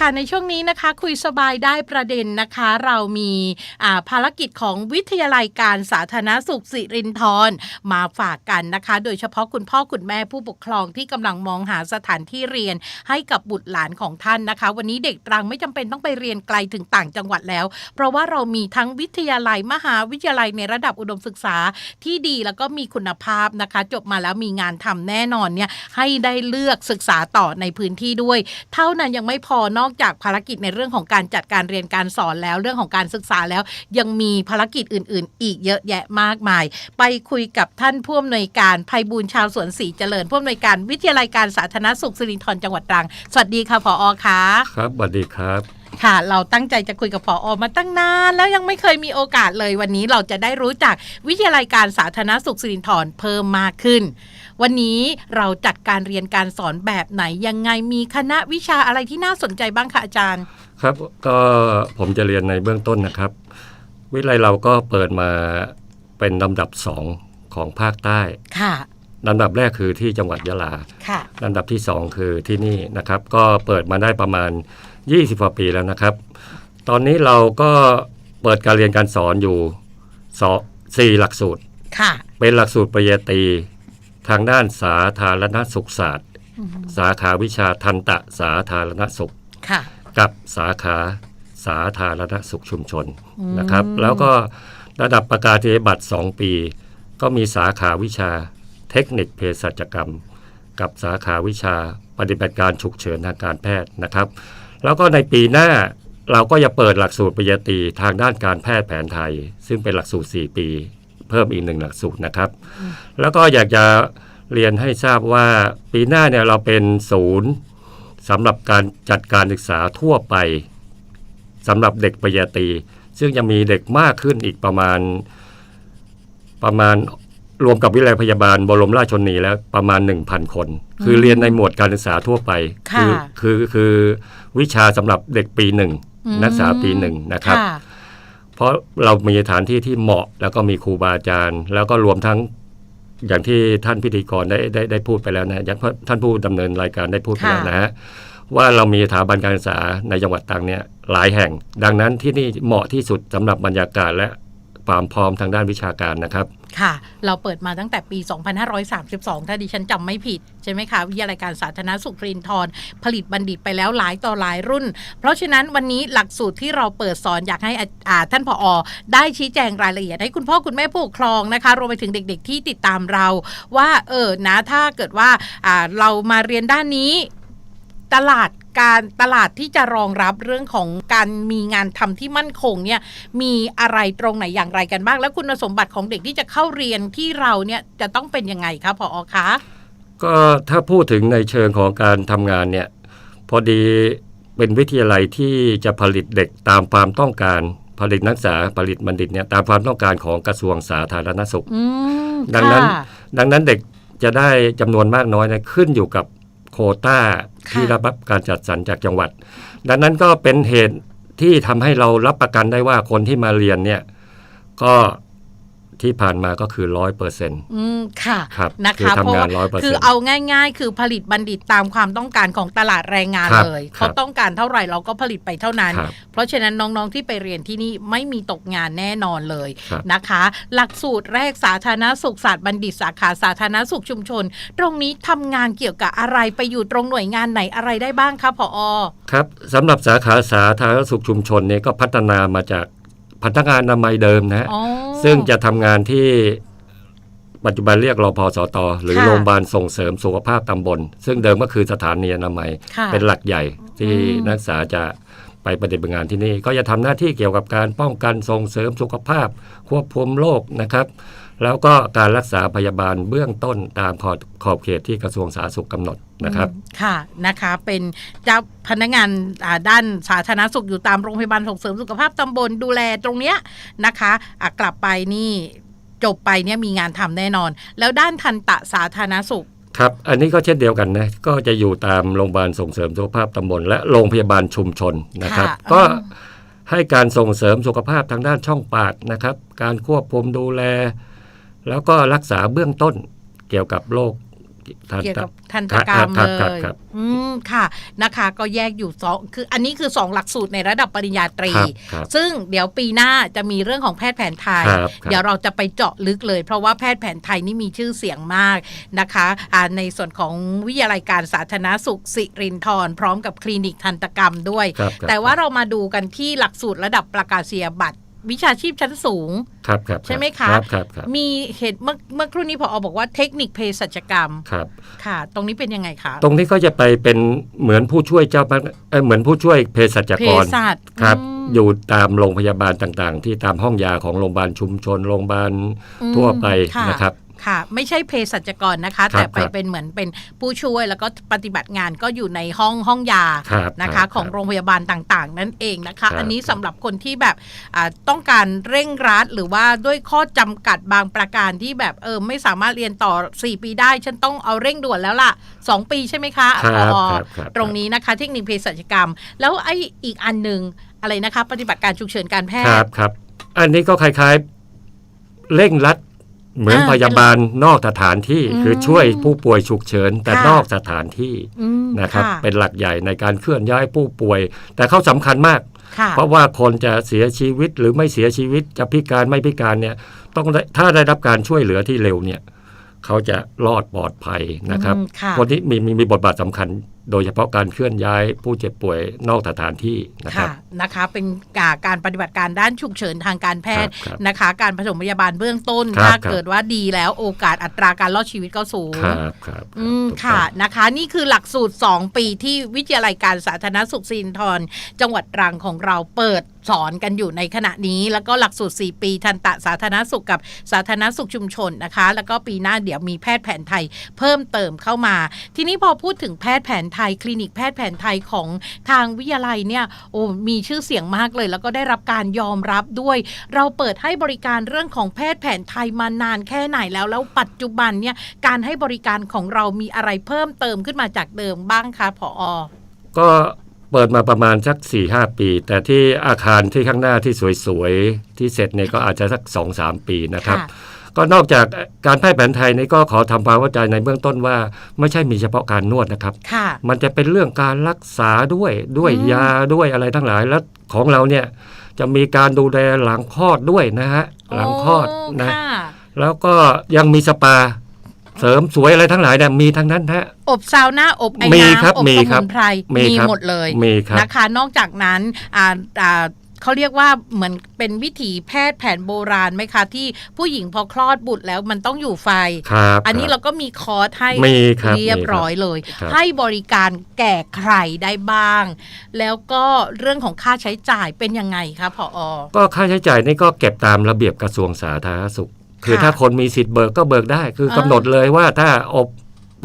ค่ะในช่วงนี้นะคะคุยสบายได้ประเด็นนะคะ เรามีาภารกิจของวิทยาลัยการสาธารณสุขสิรินธรมาฝากกันนะคะ โดยเฉพาะคุณพ่อคุณแม่ผู้ปกครองที่กำลังมองหาสถานที่เรียนให้กับบุตรหลานของท่านนะคะ วันนี้เด็กตรังไม่จำเป็นต้องไปเรียนไกลถึงต่างจังหวัดแล้ว เพราะว่าเรามีทั้งวิทยาลัยมหาวิทยาลัยในระดับอุดมศึกษาที่ดีแล้วก็มีคุณภาพนะคะ จบมาแล้วมีงานทำแน่นอนเนี่ยให้ได้เลือกศึกษาต่อในพื้นที่ด้วย เท่านั้นยังไม่พอนอกจากภารกิจในเรื่องของการจัดการเรียนการสอนแล้วเรื่องของการศึกษาแล้ว ยังมีภารกิจอื่น ๆ อีกเยอะแยะมากมาย ไปคุยกับท่านผู้อำนวยการภัยบูลย์ชาวสวนศรีเจริญผู้อำนวยการวิทยาลัยการสาธารณสุขสิรินธรจังหวัดตรัง สวัสดีค่ะผอคะครับสวัสดีครับค่ะ เราตั้งใจจะคุยกับผอมาตั้งนาน แล้วยังไม่เคยมีโอกาสเลยวันนี้เราจะได้รู้จักวิทยาลัยการสาธารณสุขสิรินธรเพิ่มมากขึ้น วันนี้เราจัดการเรียนการสอนแบบไหนยังไงมีคณะวิชาอะไรที่น่าสนใจบ้างคะอาจารย์ ครับก็ผมจะเรียนในเบื้องต้นนะครับ วิทยาลัยเราก็เปิดมาเป็นลำดับสองของภาคใต้ค่ะลำดับแรกคือที่จังหวัดยะลาค่ะลำดับที่สองคือที่นี่นะครับ ก็เปิดมาได้ประมาณ 20กว่าปีแล้วนะครับ ตอนนี้เราก็เปิดการเรียนการสอนอยู่สองสี่หลักสูตร ค่ะ เป็นหลักสูตรปริญญาตรี ทางด้านสาธารณสุขศาสตร์ สาขาวิชาทันตะสาธารณสุขค่ะกับสาขาสาธารณสุขชุมชนอืมนะครับ แล้วก็ระดับประกาศนียบัตร 2 ปี ก็มีสาขาวิชาเทคนิคเภสัชกรรม กับสาขาวิชาปฏิบัติการฉุกเฉินทางการแพทย์นะครับ แล้วก็ในปีหน้าเราก็จะเปิดหลักสูตรปริญญาตรีทางด้านการแพทย์แผนไทย ซึ่งเป็นหลักสูตร 4 ปี เพิ่มอีกหนึ่งหลักสูตรนะครับ แล้วก็อยากจะเรียนให้ทราบว่าปีหน้าเนี่ยเราเป็นศูนย์สำหรับการจัดการศึกษาทั่วไปสำหรับเด็กปริญญาตรีซึ่งจะมีเด็กมากขึ้นอีกประมาณประมาณรวมกับวิทยาลัยพยาบาลบรมราชชนนีแล้วประมาณ 1,000 คน คือเรียนในหมวดการศึกษาทั่วไปค่ะคือคือวิชาสำหรับเด็กปีหนึ่งอืมนักศึกษาปีหนึ่งนะครับค่ะ เพราะเรามีสถานที่ที่เหมาะแล้วก็มีครูบาอาจารย์ แล้วก็รวมทั้งอย่างที่ท่านพิธีกรได้ได้ได้พูดไปแล้วนะอย่างท่านผู้ดำเนินรายการได้พูดไปแล้วนะฮะว่าเรามีสถาบันการศึกษาในจังหวัดตรังเนี่ยหลายแห่ง ดังนั้นที่นี่เหมาะที่สุดสำหรับบรรยากาศและ ความพร้อมทางด้านวิชาการนะครับค่ะ เราเปิดมาตั้งแต่ปี 2532 ถ้าดิฉันจำไม่ผิด ใช่ไหมคะวิทยาลัยการสาธารณสุขรินทรผลิตบัณฑิตไปแล้วหลายต่อหลายรุ่น เพราะฉะนั้นวันนี้หลักสูตรที่เราเปิดสอนอยากให้อาท่านผออได้ชี้แจงรายละเอียดให้คุณพ่อคุณแม่ผู้ปกครองนะคะรวมไปถึงเด็ก ๆ ที่ติดตามเรา ว่าเออนะถ้าเกิดว่าเรามาเรียนด้านนี้ตลาด การตลาดที่จะรองรับเรื่องของการมีงานทำที่มั่นคงเนี่ยมีอะไรตรงไหนอย่างไรกันบ้าง แล้วคุณสมบัติของเด็กที่จะเข้าเรียนที่เราเนี่ยจะต้องเป็นยังไงคะพออคะก็ถ้าพูดถึงในเชิงของการทำงานเนี่ยพอดีเป็นวิทยาลัยที่จะผลิตเด็กตามความต้องการผลิตนักศึกษาผลิตบัณฑิตเนี่ยตามความต้องการของกระทรวงสาธารณสุขดังนั้น ดังนั้นเด็กจะได้จำนวนมากน้อยนยขึ้นอยู่กับ โควต้าค่ะที่รับการจัดสรรจากจังหวัด ดังนั้นก็เป็นเหตุที่ทำให้เรารับประกันได้ว่าคนที่มาเรียนเนี่ยก็ ที่ผ่านมาก็คือร้อยเปอร์เซ็นต์อืมค่ะครับนะคือคะเพราะทำงาว่านร้อยเปอร์คืเซ็อนต์เอาง่าย ๆ คือผลิตบัณฑิตตามความต้องการของตลาดแรงงานครับเลยครัเขาบต้องการเท่าไหร่เราก็ผลิตไปเท่านั้นครับเพราะฉะนั้นน้องๆที่ไปเรียนที่นี่ไม่มีตกงานแน่นอนเลยครับนะคะ หลักสูตรแรกสาธารณสุขศาสตร์บัณฑิตสาขาสาธารณสุขชุมชน ตรงนี้ทำงานเกี่ยวกับอะไรไปอยู่ตรงหน่วยงานไหนอะไรได้บ้างคะผอครับสำหรับสาขาสาธารณสุขชุมชนเนี่ยก็พัฒนามาจาก พนักงานอนามัยเดิมนะฮะอ๋อ ซึ่งจะทำงานที่ปัจจุบันเรียกรอพอสตหรือค่ะ โรงพยาบาลส่งเสริมสุขภาพตำบล ซึ่งเดิมก็คือสถานีอนามัย ค่ะ เป็นหลักใหญ่ที่อืม นักศึกษาจะไปปฏิบัติงานที่นี่ ก็จะทำหน้าที่เกี่ยวกับการป้องกันส่งเสริมสุขภาพ ควบคุมโรคนะครับ แล้วก็การรักษาพยาบาลเบื้องต้นตามขอบขอบเขตที่กระทรวงสาธารณสุขกำหนดนะครับอืมค่ะนะคะเป็นเจ้าพนักงานอ่าด้านสาธารณสุขอยู่ตามโรงพยาบาลส่งเสริมสุขภาพตำบลดูแลตรงเนี้ยนะคะอะกลับไปนี่จบไปเนี่ยมีงานทำแน่นอน แล้วด้านทันตะสาธารณสุขครับ อันนี้ก็เช่นเดียวกันนะ ก็จะอยู่ตามโรงพยาบาลส่งเสริมสุขภาพตำบลและโรงพยาบาลชุมชนนะครับค่ะก็อืมให้การส่งเสริมสุขภาพทางด้านช่องปากนะครับ การควบคุมดูแล แล้วก็รักษาเบื้องต้นเกี่ยวกับโรคทันเกี่ยวตกับทันตกรรมครัเลบครับยครับอืมค่ะนะคะ ก็แยกอยู่สองคืออันนี้คือสองหลักสูตรในระดับปริญญาตรีครับครับซึ่งเดี๋ยวปีหน้าจะมีเรื่องของแพทย์แผนไทยครับครับเดี๋ยวเราจะไปเจาะลึกเลย เพราะว่าแพทย์แผนไทยนี่มีชื่อเสียงมากนะคะอ่าในส่วนของวิทยาลัยการสาธารณสุขสิรินทรพร้อมกับคลินิกทันตกรรมด้วยครับครับแต่ว่าเรามาดูกันที่หลักสูตรระดับประกาศนียบัตร วิชาชีพชั้นสูง ครับครับใช่ไหมคะรับครับครับมีเหตุเมื่อเมื่อครู่นี้พอบอกว่าเทคนิคเภสัชกรรมครับ ค่ะ ตรงนี้เป็นยังไงคะตรงนี้ก็จะไปเป็นเหมือนผู้ช่วยเจ้าพนักเอ่อเหมือนผู้ช่วยเภสัชเภกรสัชครับมอยู่ตามโรงพยาบาลต่างๆ ที่ตามห้องยาของโรงพยาบาลชุมชนโรงพยาบาลอืมทั่วไปค่ะ นะครับ ค่ะ ไม่ใช่เภสัชกรนะคะครับแต่ไปครับเป็นเหมือนเป็นผู้ช่วยแล้วก็ปฏิบัติงานก็อยู่ในห้องห้องยาครับนะครัคะบของโรงพยาบาลต่างๆ นั่นเองนะครัคะบอันนี้สำหรับคนที่แบบอ่าต้องการเร่งรัดหรือว่าด้วยข้อจำกัดบางประการที่แบบเออไม่สามารถเรียนต่อ 4 ปีได้ฉันต้องเอาเร่งด่วนแล้วล่ะ 2 ปีใช่ไหมคะครับผอครับครับตรงนี้นะคะ เทคนิคเภสัชกรรม แล้วไอ้อีกอันหนึ่งอะไรนะคะ ปฏิบัติการฉุกเฉินการแพครัทบย์ครับอันนี้ก็คล้ายๆเร่งรัด เหมือนอ่าพยาบาลนอกสถานที่อืมคือช่วยผู้ป่วยฉุกเฉิน แต่ค่ะนอกสถานที่อืมนะครับะเป็นหลักใหญ่ในการเคลื่อนย้ายผู้ป่วย แต่เขาสำคัญมากค่ะเพราะว่าคนจะเสียชีวิตหรือไม่เสียชีวิตจะพิการไม่พิการเนี่ยต้องได้ถ้าได้รับการช่วยเหลือที่เร็วเนี่ย เขาจะรอดปลอดภัยนะครับอืมค่ะคนที่มีมีมีบทบาทสำคัญ โดยเฉพาะการเคลื่อนย้ายผู้เจ็บป่วยนอกสถานที่นะครับค่ะนะคะ เป็นการการปฏิบัติการด้านฉุกเฉินทางการแพทย์ครับนะคะ การผสมพยาบาลเบื้องต้นครับถ้าครับเกิดว่าดีแล้วโอกาสอัตราการรอดชีวิตก็สูงครับครับอืมถูกต้องค่ะนะคะ นี่คือหลักสูตร 2 ปีที่วิทยาลัยการสาธารณสุขสิรินทรจังหวัดตรังของเราเปิด สอนกันอยู่ในขณะนี้ แล้วก็หลักสูตร 4 ปีทันตะสาธารณสุขกับสาธารณสุขชุมชนนะคะ แล้วก็ปีหน้าเดี๋ยวมีแพทย์แผนไทยเพิ่มเติมเข้ามา ทีนี้พอพูดถึงแพทย์แผนไทย คลินิกแพทย์แผนไทยของทางวิทยาลัยเนี่ยโอ้มีชื่อเสียงมากเลย แล้วก็ได้รับการยอมรับด้วย เราเปิดให้บริการเรื่องของแพทย์แผนไทยมานานแค่ไหนแล้วแล้วปัจจุบันเนี่ยการให้บริการของเรามีอะไรเพิ่มเติมขึ้นมาจากเดิมบ้างคะผอก็ เปิดมาประมาณสัก4ี่หปี แต่ที่อาคารที่ข้างหน้าที่สวยๆ ที่เสร็จเนี่ยก็อาจจะสัก2อสปีนะครับค่ะก็นอกจากการแพทย์แผนไทยนี่ก็ขอทำความเข้าใจในเบื้องต้นว่า ไม่ใช่มีเฉพาะการนวดนะครับค่ะมันจะเป็นเรื่องการรักษาด้วยด้วยอืมยาด้วยอะไรทั้งหลายแล้วของเราเนี่ยจะมีการดูแลหลังคลอดด้วยนะฮะหลังคลอดนะค่ะแล้วก็ยังมีสปา เสริมสวยอะไรทั้งหลายเนี่ยมีทั้งนั้นฮะอบซาวน่าอบไอ้มีน้ำครับอบมีสครัมุบนไพรมีมีครับหมดเลยมีครับนะคะ นอกจากนั้นอ่าอ่าเขาเรียกว่าเหมือนเป็นวิถีแพทย์แผนโบราณไหมคะ ที่ผู้หญิงพอคลอดบุตรแล้วมันต้องอยู่ไฟครับอันนี้คบเราก็มีคอร์สให้มีครับเรียบร้อยเลยครับให้บริการแก่ใครได้บ้าง แล้วก็เรื่องของค่าใช้จ่ายเป็นยังไงคะผอก็ค่าใช้จ่ายนี่ก็เก็บตามระเบียบกระทรวงสาธารณสุข คือค่ะถ้าคนมีสิทธิ์เบิกก็เบิกได้ คือเออกำหนดเลยว่าถ้าอบ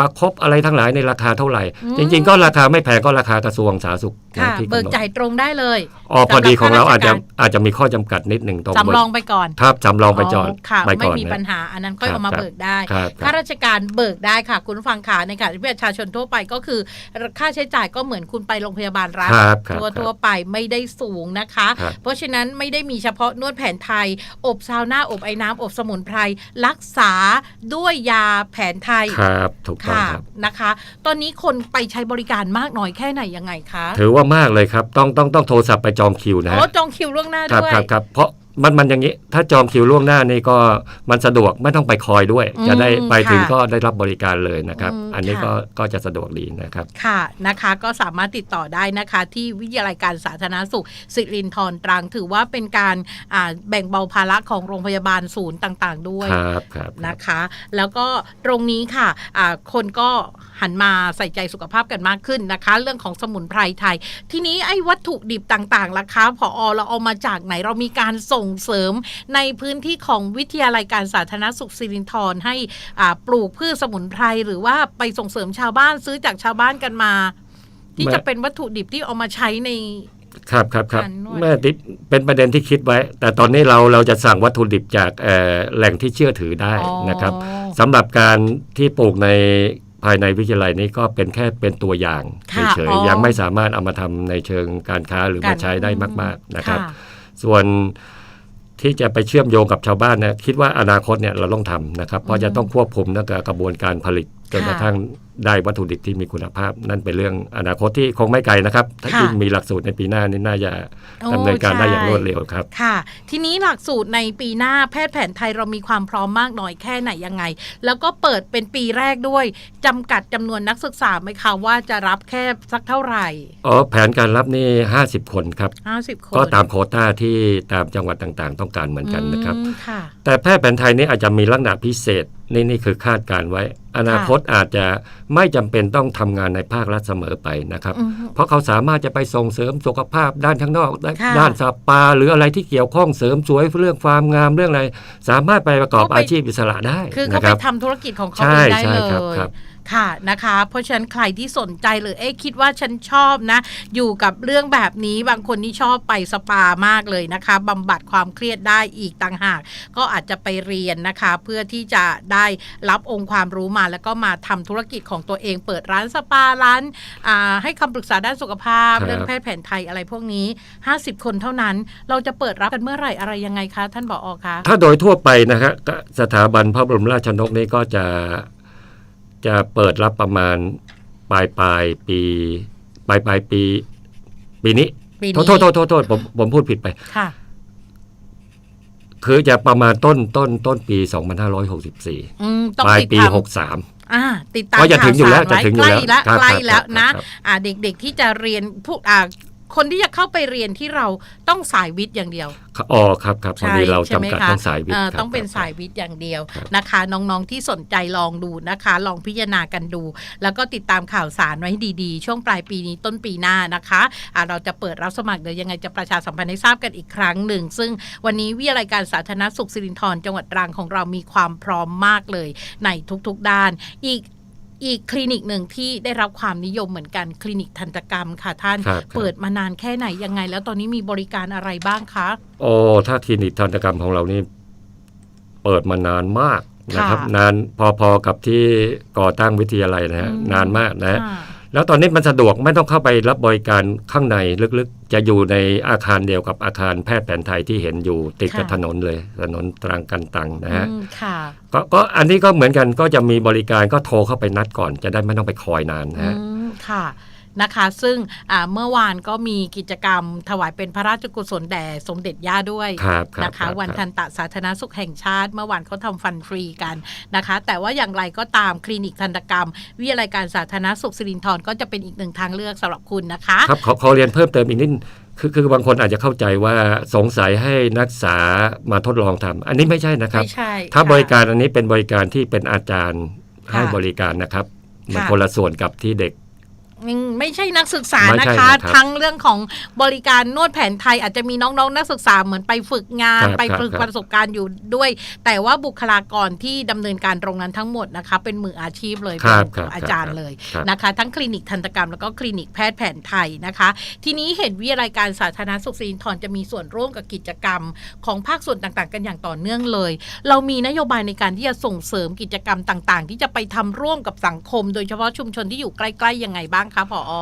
ประคบอะไรทั้งหลายในราคาเท่าไหร่อืมจริง ๆ ก็ราคาไม่แพงก็ราคากระทรวงสาธารณสุขค่ะที่เบิกกำหนดจ่ายตรงได้เลยอ๋อพอดีของเราอาจจะสำหรับข้าราชการอาจจะมีข้อจำกัดนิดหนึ่งตรงสำรองไปก่อนครับจำลองไปจอดค่ะไปไม่ก่อนมีนะปัญหาอันนั้นค่อยครับเอามาครับเบิกได้ครับคข้ารับราชการเบิกได้ค่ะ คุณผู้ฟังขาในขณะที่ประชาชนทั่วไปก็คือ ค่าใช้จ่ายก็เหมือนคุณไปโรงพยาบาลรัฐครับครับทั่วครับทั่วไปไม่ได้สูงนะคะครับเพราะฉะนั้นไม่ได้มีเฉพาะนวดแผนไทย อบซาวน่าอบไอ้น้ำอบสมุนไพรรักษาด้วยยาแผนไทยครับถูกต้องค่ะครับนะคะ ตอนนี้คนไปใช้บริการมากน้อยแค่ไหนยังไงคะ ถือว่ามากเลยครับ ต้องต้องต้องโทรศัพท์ไปจองคิวนะอ๋ฮะอจองคิวล่วงหน้าครับด้วยครับครับเพราะมันมันอย่างนี้ ถ้าจองคิวล่วงหน้านี่ก็มันสะดวกไม่ต้องไปคอยด้วยอืมจะได้ไปถึงค่ะก็ได้รับบริการเลยนะครับอืมอันนี้ค่ะก็ก็จะสะดวกดีนะครับ ค่ะนะคะก็สามารถติดต่อได้นะคะ ที่วิทยาลัยการสาธารณสุขสิรินทรตรังถือว่าเป็นการอ่าแบ่งเบาภาระของโรงพยาบาลศูนย์ต่าง ๆ ด้วยครับครับนะคะ แล้วก็ตรงนี้ค่ะอ่าคนก็ หันมาใส่ใจสุขภาพกันมากขึ้นนะคะ เรื่องของสมุนไพรไทย ทีนี้ไอ้วัตถุดิบต่างๆล่ะคะพอเราเอามาจากไหนเรามีการส่งเสริมในพื้นที่ของวิทยาลัยการสาธารณสุขสิรินทรให้อ่าปลูกพืชสมุนไพรหรือว่าไปส่งเสริมชาวบ้านซื้อจากชาวบ้านกันมา ที่จะเป็นวัตถุดิบที่เอามาใช้ในครับครับครับการนวดแม่ทิพย์เป็นประเด็นที่คิดไว้ แต่ตอนนี้เราเราจะสั่งวัตถุดิบจากเอ่อแหล่งที่เชื่อถือได้นะครับอ๋อสำหรับการที่ปลูกใน ภายในวิทยาลัยนี้ก็เป็นแค่เป็นตัวอย่างค่ะเฉยอ๋อๆยังไม่สามารถเอามาทำในเชิงการค้าหรือมาใช้ได้มาก ๆนะครับค่ะส่วนที่จะไปเชื่อมโยงกับชาวบ้านนะคิดว่าอนาคตเนี่ยเราต้องทำนะครับ เพราะจะต้องควบคุมตั้งแต่กระบวนการผลิตจนค่ะกระทั่ง ได้วัตถุดิบที่มีคุณภาพ นั่นเป็นเรื่องอนาคตที่คงไม่ไกลนะครับ ถ้าค่ะยิ่งมีหลักสูตรในปีหน้านี่น่าจะโอ้ดำเนินการได้อย่างใช่รวดเร็วครับค่ะ ทีนี้หลักสูตรในปีหน้าแพทย์แผนไทยเรามีความพร้อมมากน้อยแค่ไหนยังไง แล้วก็เปิดเป็นปีแรกด้วยจำกัดจำนวนนักศึกษาไหมคะว่าจะรับแค่สักเท่าไหร่อ๋อแผนการรับนี่50 คนครับ50คนก็ตามโควต้าที่ตามจังหวัดต่างๆ ต้องการเหมือนกันนะครับอืมค่ะแต่แพทย์แผนไทยนี่อาจจะมีลักษณะพิเศษ นี่นี่คือคาดการไว้ อนาคตอาจจะไม่จำเป็นต้องทำงานในภาครัฐเสมอไปนะครับอืมเพราะเขาสามารถจะไปส่งเสริมสุขภาพด้านข้างนอกค่ะด้านสปา หรืออะไรที่เกี่ยวข้องเสริมสวยเรื่องความงามเรื่องอะไร สามารถไปประกอบก็ไปอาชีพอิสระได้คือเขานะคไปรับทำธุรกิจของเขาใช่เองได้ใช่เลครับย ครับค่ะนะคะ เพราะฉะนั้นใครที่สนใจหรือเอ๊ะคิดว่าฉันชอบนะ อยู่กับเรื่องแบบนี้บางคนที่ชอบไปสปามากเลยนะคะบำบัดความเครียดได้อีกต่างหาก ก็อาจจะไปเรียนนะคะ เพื่อที่จะได้รับองค์ความรู้มาแล้วก็มาทำธุรกิจของตัวเองเปิดร้านสปาร้านอ่าให้คำปรึกษาด้านสุขภาพครับเรื่องแพทย์แผนไทยอะไรพวกนี้ 50 คนเท่านั้น เราจะเปิดรับกันเมื่อไหร่อะไรยังไงคะ ท่านผอคะถ้าโดยทั่วไปนะครับก็สถาบันพระบรมราชชนกนี่ก็จะ จะเปิดรับประมาณปลายปลายปี ปลายปลายปี ปีนี้ปีโทนี้ษโทษโทษโทษโทษผมผมพูดผิดไปค่ะคือจะประมาณต้นต้นต้นปี 2564อืมต้องปลายติดปีตาม63อ่าติดตามก็จะถึงอยู่แล้วข่าวสารจะถึงอยู่ไว้แล้วใกล้แล้วครับใกล้ครับแล้วนะครับอ่าเด็กๆที่จะเรียนพวกอ่า คนที่จะเข้าไปเรียนที่เราต้องสายวิทย์อย่างเดียวอ๋อครับครับพอดีเราใช่ไหมจำกัดคะต้องสายวิทเอ่ย์อครับต้องเป็นครับสายวิทย์อย่างเดียวครับนะคะ น้องๆที่สนใจลองดูนะคะ ลองพิจารณากันดู แล้วก็ติดตามข่าวสารไว้ให้ดีๆ ช่วงปลายปีนี้ต้นปีหน้านะคะอ่าเราจะเปิดรับสมัครเดี๋ยวยังไงจะประชาสัมพันธ์ให้ทราบกันอีกครั้งหนึ่ง ซึ่งวันนี้วิทยาลัยการสาธารณสุขสิรินธรจังหวัดตรังของเรามีความพร้อมมากเลย ในทุกๆด้านอีก อีกคลินิกหนึ่งที่ได้รับความนิยมเหมือนกันคลินิกทันตกรรมค่ะท่านครับเปิดมานานแค่ไหนยังไง แล้วตอนนี้มีบริการอะไรบ้างคะโอ้ถ้าคลินิกทันตกรรมของเรานี่เปิดมานานมากนะครับค่ะนานพอๆกับที่ก่อตั้งวิทยาลัยนะฮะอืมนานมากนะฮะค่ะ แล้วตอนนี้มันสะดวกไม่ต้องเข้าไปรับบริการข้างในลึกๆ จะอยู่ในอาคารเดียวกับอาคารแพทย์แผนไทยที่เห็นอยู่ติดกับค่ะถนนเลย ถนนตรังกันตังนะฮะอืมค่ะก็ก็อันนี้ก็เหมือนกันก็จะมีบริการก็โทรเข้าไปนัดก่อน จะได้ไม่ต้องไปคอยนานนะฮะอืมค่ะ นะคะ ซึ่งอ่าเมื่อวานก็มีกิจกรรมถวายเป็นพระราชกุศลแด่สมเด็จย่าด้วยครับครับนะคะรับวันครับทันตะสาธารณสุขแห่งชาติ เมื่อวานเขาทำฟันฟรีกันนะคะ แต่ว่าอย่างไรก็ตามคลินิกทันตกรรม วิทยาลัยการสาธารณสุขสิรินธรก็จะเป็นอีกหนึ่งทางเลือกสำหรับคุณนะคะครับขอขอเรียนเพิ่มเติมอีกนิดคือคือบางคนอาจจะเข้าใจว่าสงสัยให้นักศึกษามาทดลองทำอันนี้ไม่ใช่นะครับไม่ใช่ถ้าค่ะบริการอันนี้เป็นบริการที่เป็นอาจารย์ค่ะให้บริการนะครับมันค่ะคนละส่วนกับที่เด็กอืม ไม่ใช่นักศึกษาไม่นะใช่คะ นะครับ ทั้งเรื่องของบริการนวดแผนไทยอาจจะมีน้องๆ นักศึกษาเหมือนไปฝึกงาน ครับไปฝึกครับ ประสบการณ์อยู่ด้วย แต่ว่าบุคลากรที่ดำเนินการตรงนั้นทั้งหมดนะคะ เป็นมืออาชีพเลยครัเป็บนครับอาจารย์เลย ครับ นะคะทั้งคลินิกทันตกรรมแล้วก็คลินิกแพทย์แผนไทยนะคะ ทีนี้เห็นวิทยาลัยการสาธารณสุขสิรินธรจะมีส่วนร่วมกับกิจกรรม ของภาคส่วนต่างๆ กันอย่างต่อเนื่องเลย เรามีนโยบายในการที่จะส่งเสริมกิจกรรมต่างๆ ที่จะไปทำร่วมกับสังคม โดยเฉพาะชุมชนที่อยู่ใกล้ๆยังไงบ้างคะผอ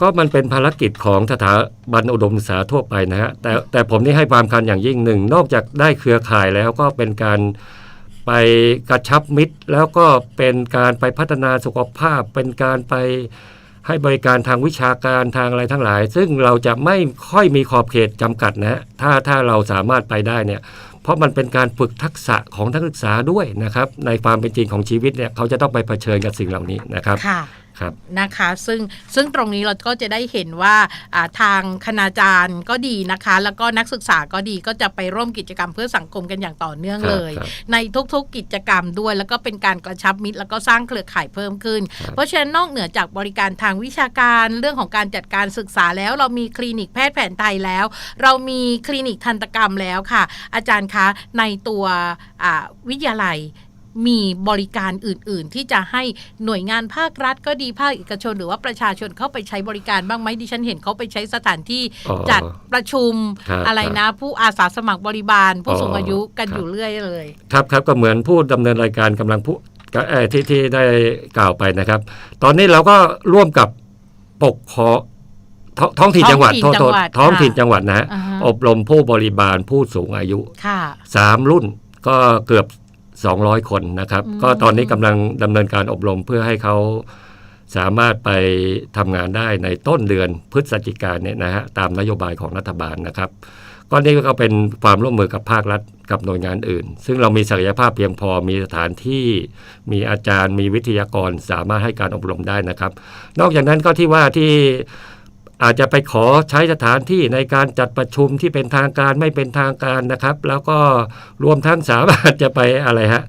ก็มันเป็นภารกิจของสถาบันอุดมศึกษาทั่วไปนะฮะแต่แต่ผมนี่ให้ความคันอย่างยิ่งหนึ่ง นอกจากได้เครือข่ายแล้วก็เป็นการไปกระชับมิตร แล้วก็เป็นการไปพัฒนาสุขภาพ เป็นการไปให้บริการทางวิชาการทางอะไรทั้งหลาย ซึ่งเราจะไม่ค่อยมีขอบเขตจำกัดนะฮะถ้าถ้าเราสามารถไปได้เนี่ยเพราะมันเป็นการฝึกทักษะของนักศึกษาด้วยนะครับ ในความเป็นจริงของชีวิตเนี่ยเขาจะต้องไปเผชิญกับสิ่งเหล่านี้นะครับค่ะครับ นะคะ ซึ่งซึ่งตรงนี้เราก็จะได้เห็นว่าอ่าทางคณาจารย์ก็ดีนะคะ แล้วก็นักศึกษาก็ดีก็จะไปร่วมกิจกรรมเพื่อสังคมกันอย่างต่อเนื่องครับเลยครับในทุกๆกิจกรรมด้วย แล้วก็เป็นการกระชับมิตรแล้วก็สร้างเครือข่ายเพิ่มขึ้นครับเพราะฉะนั้นนอกเหนือจากบริการทางวิชาการเรื่องของการจัดการศึกษาแล้วเรามีคลินิกแพทย์แผนไทยแล้ว เรามีคลินิกทันตกรรมแล้วค่ะ อาจารย์คะในตัวอ่าวิทยาลัย มีบริการอื่น ๆ ที่จะให้หน่วยงานภาครัฐ ก็ดีภาคเอกชน หรือว่าประชาชนเข้าไปใช้บริการบ้างไหมดิฉันเห็นเขาไปใช้สถานที่อ๋อจัดประชุมครับอะไรครับนะ ผู้อาสาสมัครบริบาล ผู้อ๋อสูงอายุกันครับอยู่เรื่อยเลย ครับครับก็เหมือนผู้ดำเนินรายการกำลังพูดก็เอ่อที่ที่ได้กล่าวไปนะครับ ตอนนี้เราก็ร่วมกับปกครองท้องท้องถิ่นจังหวัดท้องถิ่นโทษโทษจังหวัดท้องถิ่นค่ะจังหวัดนะฮะอ่าฮะอบรมผู้บริบาลผู้สูงอายุค่ะสามรุ่นก็เกือบ 200 คนนะครับอืมก็ตอนนี้กำลังดำเนินการอบรมเพื่อให้เขาสามารถไปทำงานได้ในต้นเดือนพฤศจิกายนเนี่ยนะฮะตามนโยบายของรัฐบาลนะครับก็นี่ก็เป็นความร่วมมือกับภาครัฐกับหน่วยงานอื่น ซึ่งเรามีศักยภาพเพียงพอมีสถานที่มีอาจารย์ มีวิทยากรสามารถให้การอบรมได้นะครับ นอกจากนั้นก็ที่ว่าที่ อาจจะไปขอใช้สถานที่ในการจัดประชุมที่เป็นทางการไม่เป็นทางการนะครับ แล้วก็รวมทั้งสามารถจะไปอะไรฮะ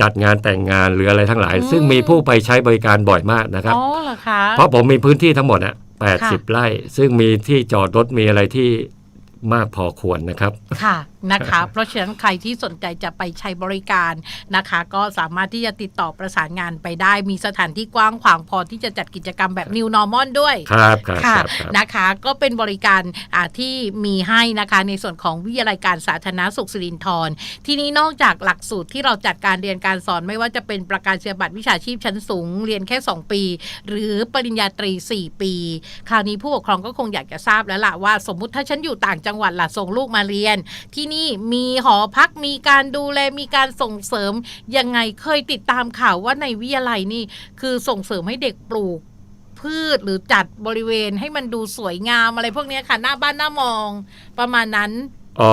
จัดงานแต่งงานหรืออะไรทั้งหลายอืมซึ่งมีผู้ไปใช้บริการบ่อยมากนะครับอ๋อเหรอคะเพราะผมมีพื้นที่ทั้งหมดอะค่ะ80ไร่ ซึ่งมีที่จอดรถมีอะไรที่มากพอควรนะครับ ค่ะ นะคะ เพราะฉะนั้นใครที่สนใจจะไปใช้บริการนะคะ ก็สามารถที่จะติดต่อประสานงานไปได้ มีสถานที่กว้างขวางพอที่จะจัดกิจกรรมแบบ New Normal ด้วยครับครับค่ะครับครับนะคะ ก็เป็นบริการอ่าที่มีให้นะคะในส่วนของวิทยาลัยการสาธารณสุขสิรินธรทีนี้นอกจากหลักสูตรที่เราจัดการเรียนการสอนไม่ว่าจะเป็นประกาศนียบัตรวิชาชีพชั้นสูง เรียนแค่ 2 ปี หรือปริญญาตรี 4 ปี คราวนี้ผู้ปกครองก็คงอยากจะทราบแล้วล่ะว่า สมมุติถ้าฉันอยู่ต่างจังหวัดล่ะส่งลูกมาเรียนที่นี่มีหอพักมีการดูแลมีการส่งเสริมยังไงเคยติดตามข่าวว่าในวิทยาลัยนี่ คือส่งเสริมให้เด็กปลูกพืชหรือจัดบริเวณให้มันดูสวยงามอะไรพวกเนี้ยค่ะหน้าบ้านหน้ามอง ประมาณนั้น อ๋อ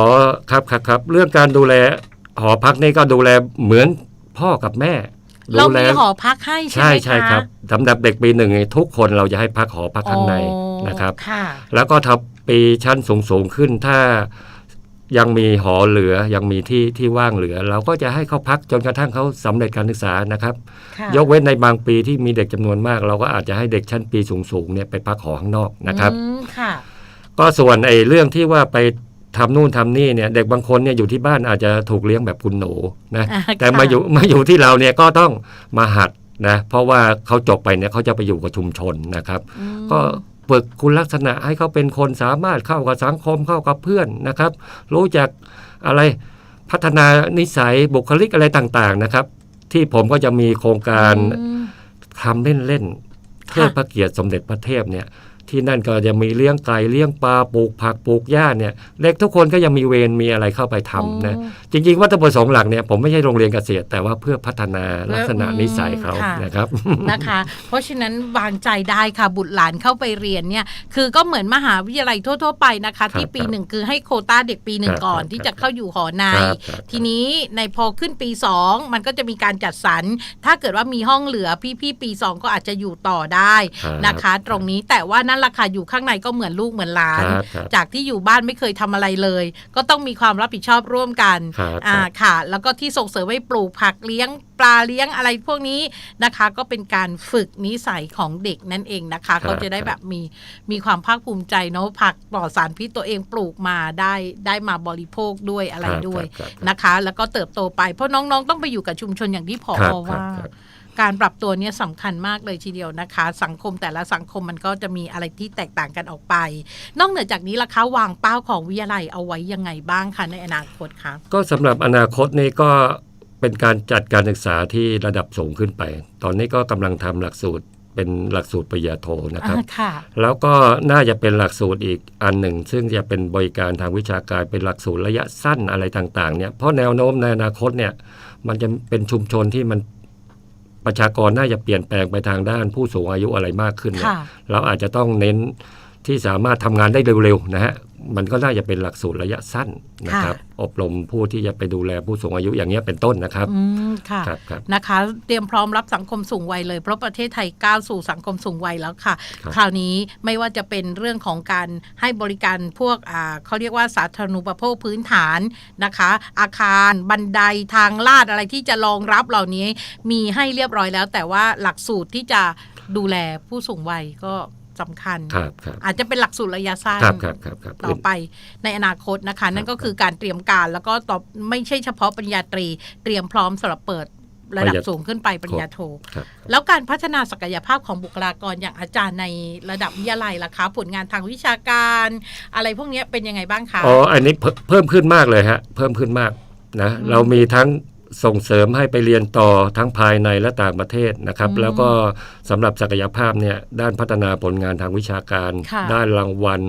ครับครับครับเรื่องการดูแลหอพักนี่ก็ดูแลเหมือนพ่อกับแม่เราดูแลมีหอพักให้ใช่ใช่ไหมคะใช่ครับสำหรับเด็กปีหนึ่งนี่ทุกคนเราจะให้พักหอพักข้างในอ๋อนะครับค่ะแล้วก็ถ้าปีชั้นสูงสูงๆขึ้นถ้า ยังมีหอเหลือยังมีที่ที่ว่างเหลือ เราก็จะให้เขาพักจนกระทั่งเขาสำเร็จการศึกษานะครับค่ะยกเว้นในบางปีที่มีเด็กจำนวนมาก เราก็อาจจะให้เด็กชั้นปีสูงๆเนี่ยไปพักหอข้างนอกนะครับอืมค่ะก็ส่วนไอ้เรื่องที่ว่าไปทำนู่นทำนี่เนี่ยเด็กบางคนเนี่ยอยู่ที่บ้านอาจจะถูกเลี้ยงแบบคุณหนูนะอ่าแต่ค่ะมาอยู่มาอยู่ที่เราเนี่ยก็ต้องมาหัดนะเพราะว่าเขาจบไปเนี่ยเขาจะไปอยู่กับชุมชนนะครับอืมก็ ฝึกคุณลักษณะให้เขาเป็นคนสามารถเข้ากับสังคมเข้ากับเพื่อนนะครับ รู้จักอะไรพัฒนานิสัยบุคลิกอะไรต่างๆนะครับ ที่ผมก็จะมีโครงการอืมทำเล่นๆเพื่อค่ะพระเกียรติสมเด็จพระเทพเนี่ย ที่นั่นก็จะมีเลี้ยงไก่เลี้ยงปลาปลูกผักปลูกหญ้าเนี่ยเด็กทุกคนก็ยังมีเวรมีอะไรเข้าไปทำนะอ๋อจริง ๆ วัตถุประสงค์หลักเนี่ยผมไม่ใช่โรงเรียนเกษตร แต่ว่าเพื่อพัฒนาลักษณะนิสัยเขาค่ะนะครับนะคะ เพราะฉะนั้นวางใจได้ค่ะบุตรหลานเข้าไปเรียนเนี่ยคือก็เหมือนมหาวิทยาลัยทั่ว ๆ ไปนะคะ ที่ปีครับหนึ่งคือให้โควต้าเด็กปีหนึ่งครับก่อนครับที่จะเข้าอยู่หอในครับครับทีนี้ในพอขึ้นปี 2 มันก็จะมีการจัดสรร ถ้าเกิดว่ามีห้องเหลือพี่ๆปี 2 ก็อาจจะอยู่ต่อได้ครับนะคะ ตรงนี้แต่ว่านั่นราคาอยู่ข้างในก็เหมือนลูกเหมือนหลานครับครับจากที่อยู่บ้านไม่เคยทำอะไรเลย ก็ต้องมีความรับผิดชอบร่วมกันครับอ่าครับค่ะ แล้วก็ที่ส่งเสริมให้ปลูกผักเลี้ยงปลาเลี้ยงอะไรพวกนี้นะคะ ก็เป็นการฝึกนิสัยของเด็กนั่นเองนะคะครับก็จะได้แบบมีมีความภาคภูมิใจเนาะผักปลอดสารพิษตัวเองปลูกมาได้ได้มาบริโภคด้วยอะไรครับด้วยครับครับนะคะ แล้วก็เติบโตไปเพราะน้องๆต้องไปอยู่กับชุมชนอย่างที่พอครับว่าครับ การปรับตัวเนี่ยสำคัญมากเลยทีเดียวนะคะ สังคมแต่ละสังคมมันก็จะมีอะไรที่แตกต่างกันออกไป นอกเหนือจากนี้ล่ะคะวางเป้าของวิทยาลัยเอาไว้ยังไงบ้างคะในอนาคตคะก็สำหรับอนาคตนี่ก็เป็นการจัดการศึกษาที่ระดับสูงขึ้นไป ตอนนี้ก็กำลังทำหลักสูตรเป็นหลักสูตรปริญญาโทนะครับอ่าค่ะแล้วก็น่าจะเป็นหลักสูตรอีกอันหนึ่ง ซึ่งจะเป็นบริการทางวิชาการเป็นหลักสูตรระยะสั้นอะไรต่างๆเนี่ยเพราะแนวโน้มในอนาคตเนี่ยมันจะเป็นชุมชนที่มัน ประชากรน่าจะเปลี่ยนแปลงไปทางด้านผู้สูงอายุอะไรมากขึ้นเนี่ยค่ะเราอาจจะต้องเน้นที่สามารถทำงานได้เร็วๆนะฮะ มันก็น่าจะเป็นหลักสูตรระยะสั้นนะครับ อบรมผู้ที่จะไปดูแลผู้สูงอายุอย่างเงี้ยเป็นต้นนะครับอืมค่ะครับครับนะคะ เตรียมพร้อมรับสังคมสูงวัยเลยเพราะประเทศไทยก้าวสู่สังคมสูงวัยแล้วค่ะ ครับคราวนี้ไม่ว่าจะเป็นเรื่องของการให้บริการพวกอ่าเขาเรียกว่าสาธารณูปโภคพื้นฐานนะคะ อาคารบันไดทางลาดอะไรที่จะรองรับเหล่านี้มีให้เรียบร้อยแล้ว แต่ว่าหลักสูตรที่จะดูแลผู้สูงวัยก็ สำคัญครับครับอาจจะเป็นหลักสูตรระยะสั้นครับครับครับครับต่อไปในอนาคตนะคะ นั่นก็คือการเตรียมการแล้วก็ต่อไม่ใช่เฉพาะปริญญาตรี เตรียมพร้อมสำหรับเปิดระดับสูงขึ้นไปปริญญาโทครับแล้วการพัฒนาศักยภาพของบุคลากรอย่างอาจารย์ในระดับวิทยาลัยล่ะคะ ผลงานทางวิชาการ อะไรพวกเนี้ยเป็นยังไงบ้างคะ อ๋อ อันนี้เพิ่มเพิ่มขึ้นมากเลยฮะ เพิ่มขึ้นมากนะอืมเรามีทั้ง ส่งเสริมให้ไปเรียนต่อทั้งภายในและต่างประเทศนะครับอืมแล้วก็สำหรับศักยภาพเนี่ยด้านพัฒนาผลงานทางวิชาการค่ะด้านรางวัล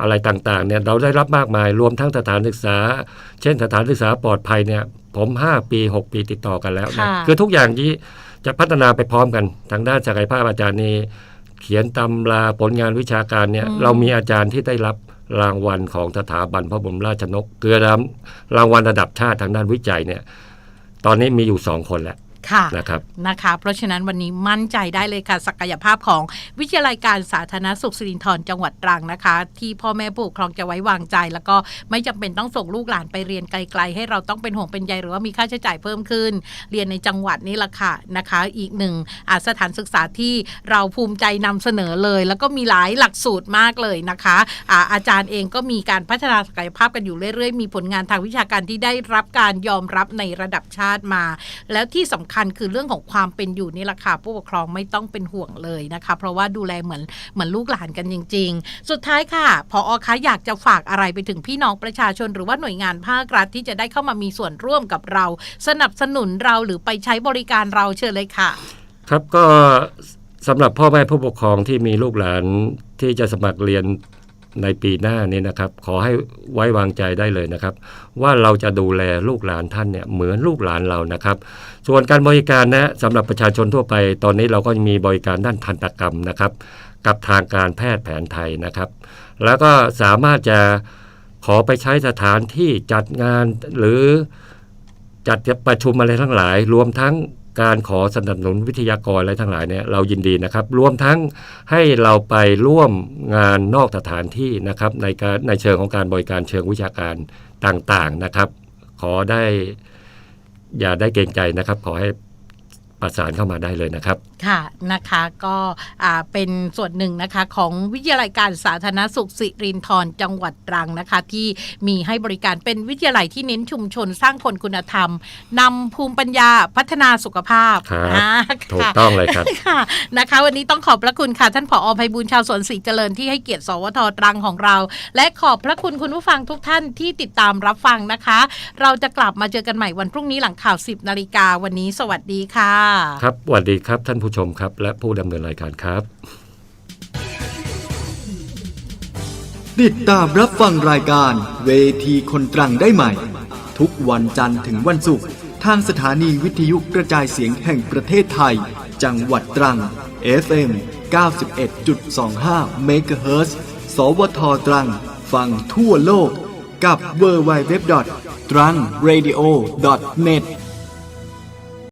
อะไรต่างๆเนี่ยเราได้รับมากมายรวมทั้งสถานศึกษา เช่นสถานศึกษาปลอดภัยเนี่ยผม 5 ปี 6 ปีติดต่อกันแล้วนะค่ะคือทุกอย่างนี้จะพัฒนาไปพร้อมกัน ทางด้านศักยภาพอาจารย์นี่เขียนตำราผลงานวิชาการเนี่ยเรามีอาจารย์ที่ได้รับรางวัลของสถาบันพระบรมราชนกเกลือน้ำรางวัลระดับชาติทางด้านวิจัยเนี่ย ตอนนี้มีอยู่สองคนแล้ว ค่ะนะครับนะคะ เพราะฉะนั้นวันนี้มั่นใจได้เลยค่ะ ศักยภาพของวิทยาลัยการสาธารณสุขสิรินธรจังหวัดตรังนะคะ ที่พ่อแม่ผู้ปกครองจะไว้วางใจ แล้วก็ไม่จำเป็นต้องส่งลูกหลานไปเรียนไกล ๆ ให้เราต้องเป็นห่วงเป็นใยหรือว่ามีค่าใช้จ่ายเพิ่มขึ้น เรียนในจังหวัดนี่แหละค่ะนะคะ อีกหนึ่งอาสถานศึกษาที่เราภูมิใจนำเสนอเลย แล้วก็มีหลายหลักสูตรมากเลยนะคะอาอาจารย์เองก็มีการพัฒนาศักยภาพกันอยู่เรื่อยๆ มีผลงานทางวิชาการที่ได้รับการยอมรับในระดับชาติมา แล้วที่สำคัญคือเรื่องของความเป็นอยู่นี่แหละค่ะผู้ปกครองไม่ต้องเป็นห่วงเลยนะคะ เพราะว่าดูแลเหมือนเหมือนลูกหลานกันจริง ๆ สุดท้ายค่ะพออคะอยากจะฝากอะไรไปถึงพี่น้องประชาชน หรือว่าหน่วยงานภาครัฐที่จะได้เข้ามามีส่วนร่วมกับเรา สนับสนุนเราหรือไปใช้บริการเราเชิญเลยค่ะ ครับก็สำหรับพ่อแม่ผู้ปกครองที่มีลูกหลานที่จะสมัครเรียน ในปีหน้านี้นะครับ ขอให้ไว้วางใจได้เลยนะครับ ว่าเราจะดูแลลูกหลานท่านเนี่ยเหมือนลูกหลานเรานะครับ ส่วนการบริการนะสำหรับประชาชนทั่วไป ตอนนี้เราก็มีบริการด้านทันตกรรมนะครับ กับทางการแพทย์แผนไทยนะครับ แล้วก็สามารถจะขอไปใช้สถานที่จัดงานหรือจัดประชุมอะไรทั้งหลาย รวมทั้ง การขอสนับสนุนวิทยากรอะไรทั้งหลายเนี่ยเรายินดีนะครับ รวมทั้งให้เราไปร่วมงานนอกสถานที่นะครับในการในเชิงของการบริการเชิงวิชาการต่างๆนะครับ ขอได้อย่าได้เกรงใจนะครับ ขอให้ ประสานเข้ามาได้เลยนะครับ ค่ะนะคะก็อ่าเป็นส่วนหนึ่งนะคะของวิทยาลัยการสาธารณสุขสิรินธรจังหวัดตรังนะคะ ที่มีให้บริการเป็นวิทยาลัยที่เน้นชุมชนสร้างคนคุณธรรมนำภูมิปัญญาพัฒนาสุขภาพครับอ่าถูกค่ะต้องเลยครับค่ะนะคะ วันนี้ต้องขอบพระคุณค่ะ ท่านผอภัยบูลย์ชาวสวนศรีเจริญที่ให้เกียรติสวทตรังของเรา และขอบพระคุณคุณผู้ฟังทุกท่านที่ติดตามรับฟังนะคะ เราจะกลับมาเจอกันใหม่วันพรุ่งนี้หลังข่าว 10นาฬิกาวันนี้ สวัสดีค่ะครับสวัสดีครับท่านผู้ชมครับ และผู้ดำเนินรายการครับ ติดตามรับฟังรายการเวทีคนตรังได้ใหม่ ทุกวันจันทร์ถึงวันศุกร์ทางสถานีวิทยุกระจายเสียงแห่งประเทศไทย จังหวัดตรัง FM 91.25 MHz สวทตรัง ฟังทั่วโลกกับ w w w t r a n g r a d i o n e t